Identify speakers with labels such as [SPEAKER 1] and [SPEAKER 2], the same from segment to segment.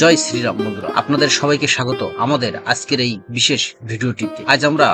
[SPEAKER 1] জয় শ্রীরাম বন্ধুরা, আপনাদের সবাইকে স্বাগত আমাদের আজকের এই বিশেষ ভিডিওটিতে। আজ আমরা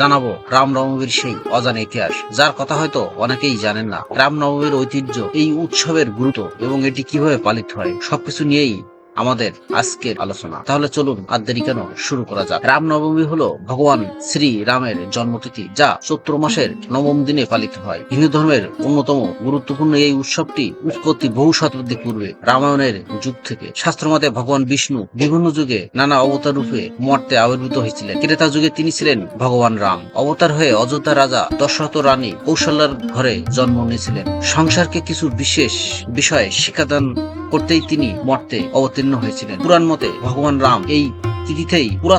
[SPEAKER 1] জানাব রাম নবমীর সেই অজানা ইতিহাস, যার কথা হয়তো অনেকেই জানেন না। রাম নবমীর ঐতিহ্য, এই উৎসবের গুরুত্ব এবং এটি কীভাবে পালিত হয়, সবকিছু নিয়েই আমাদের আজকের আলোচনা। তাহলে চলুন আর দেরি কেন শুরু করা যাক। রামনবমী হলো ভগবান শ্রী রামের জন্মতিথি, যা চৈত্র মাসের নবম দিনে পালিত হয়। হিন্দু ধর্মের অন্যতম গুরুত্বপূর্ণ এই উৎসবটি উৎপত্তি বহু শতাব্দী পূর্বে রামায়ণের যুগ থেকে। শাস্ত্রমতে ভগবান বিষ্ণু বিভিন্ন যুগে নানা অবতার রূপে মর্তে আবির্ভূত হয়েছিলেন। ক্রেতা যুগে তিনি ছিলেন ভগবান রাম। অবতার হয়ে অযোধ্যা রাজা দশরথ রানী কৌশল্যার ঘরে জন্ম নিয়েছিলেন। সংসারকে কিছু বিশেষ বিষয়ে শিক্ষাদান করতেই তিনি মর্তে অবতীর্ণ হয়েছিলেন। পুরাণ মতে ভগবান রাম এই তিথিতেই পুরা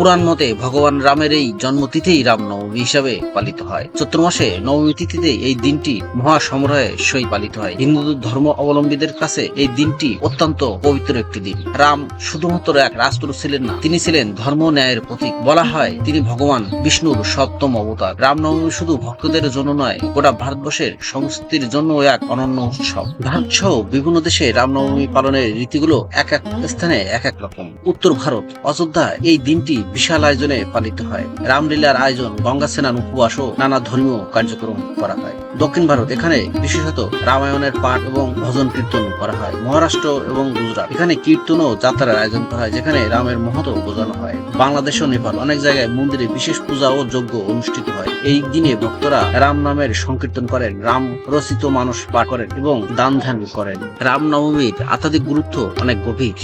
[SPEAKER 1] পুরাণ মতে ভগবান রামের এই জন্মতিথিই রামনবমী হিসাবে পালিত হয়। চৈত্র মাসে নবমী তিথিতে এই দিনটি মহা সমারোহে সই পালিত হয়। হিন্দু ধর্ম অবলম্বীদের কাছে এই দিনটি অত্যন্ত পবিত্র একটি দিন। রাম শুধুমাত্র এক রাজপুরুষ ছিলেন না, তিনি ছিলেন ধর্ম ন্যায়ের প্রতীক। বলা হয় তিনি ভগবান বিষ্ণুর সপ্তম অবতার। রামনবমী শুধু ভক্তদের জন্য নয়, গোটা ভারতবর্ষের সংস্কৃতির জন্য এক অনন্য উৎসব। ভারত সহ বিভিন্ন দেশে রামনবমী পালনের রীতিগুলো এক এক স্থানে এক এক রকম। উত্তর ভারত, অযোধ্যা এই দিনটি বিশাল আয়োজনে পালিত হয়। রামলীলার আয়োজন গঙ্গা সেনার উপবাস ও নানা ধর্মীয় কার্যক্রম করা হয়। দক্ষিণ ভারত, এখানে বিশেষত রামায়ণের পাঠ এবং ভজন কীর্তন করা হয়, মহারাষ্ট্র এবং গুজরাট। এখানে কীর্তন ও যাত্রার আয়োজন করা হয়, যেখানে রামের মহত্ব বোঝানো হয়। বাংলাদেশ ও নেপাল, অনেক জায়গায় মন্দিরে বিশেষ পূজা ও যজ্ঞ অনুষ্ঠিত হয়। এই দিনে ভক্তরা রাম নামের সংকীর্তন করেন, রাম রচিত মানুষ পাঠ করেন এবং দান ধ্যান করেন। রাম নবমীর গুরুত্ব অনেক গভীর।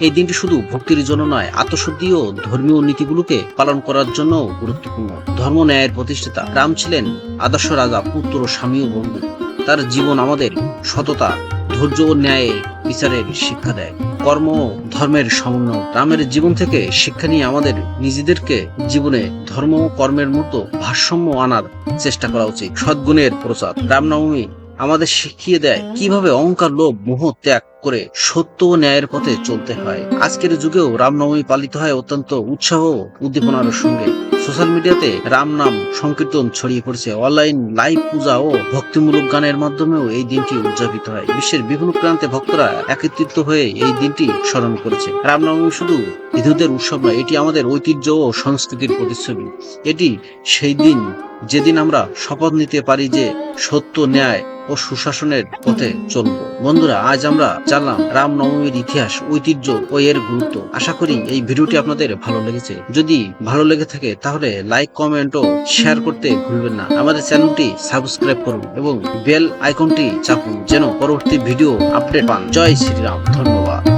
[SPEAKER 1] এই দিনটি শুধু ভক্তির জন্য নয়, আত্মশুদ্ধি ও ধর্মীয় নীতিগুলোকে পালন করার জন্য গুরুত্বপূর্ণ। ধর্ম ন্যায়ের প্রতিষ্ঠাতা রাম ছিলেন আদর্শ রাজা পুত্র স্বামী ও বন্ধু তার জীবন আমাদের সততা, ধৈর্য ও ন্যায় বিচারের শিক্ষা দেয়। কর্ম ধর্মের সমন্বয় রামের জীবন থেকে শিক্ষা নিয়ে আমাদের নিজেদেরকে জীবনে ধর্ম ও কর্মের মতো ভারসাম্য আনার চেষ্টা করা উচিত। সদ্গুণের প্রচার, রামনবমী আমাদের শিখিয়ে দেয় কীভাবে অহংকার, লোভ, মোহ ত্যাগ করে সত্য ও ন্যায়ের পথে চলতে হয়। আজকের যুগেও রামনবমী পালিত হয় অত্যন্ত উৎসাহ উদ্দীপনার সঙ্গে। সোশ্যাল মিডিয়াতে রাম নাম সংকীর্তন ছড়িয়ে পড়ছে। অনলাইন লাইভ পূজা ও ভক্তিমূলক গানের মাধ্যমেও এই দিনটি উদযাপিত হয়। বিশ্বের বিভিন্ন প্রান্তে ভক্তরা একত্রিত হয়ে এই দিনটি স্মরণ করেছে। রামনবমী শুধু হিন্দুদের উৎসব নয়, এটি আমাদের ঐতিহ্য ও সংস্কৃতির প্রতিচ্ছবি। এটি সেই দিন যেদিন আমরা শপথ নিতে পারি যে সত্য, ন্যায় ও সুশাসনের পথে চলব। বন্ধুরা, আজ আমরা জানলাম রামনবমীর ইতিহাস, ঐতিহ্য ও এর গুরুত্ব। আশা করি এই ভিডিওটি আপনাদের ভালো লেগেছে। যদি ভালো লেগে থাকে, তাহলে লাইক কমেন্ট ও শেয়ার করতে ভুলবেন না। আমাদের চ্যানেলটি সাবস্ক্রাইব করুন এবং বেল আইকনটি চাপুন, যেন পরবর্তী ভিডিও আপডেট পান। জয় শ্রীরাম। ধন্যবাদ।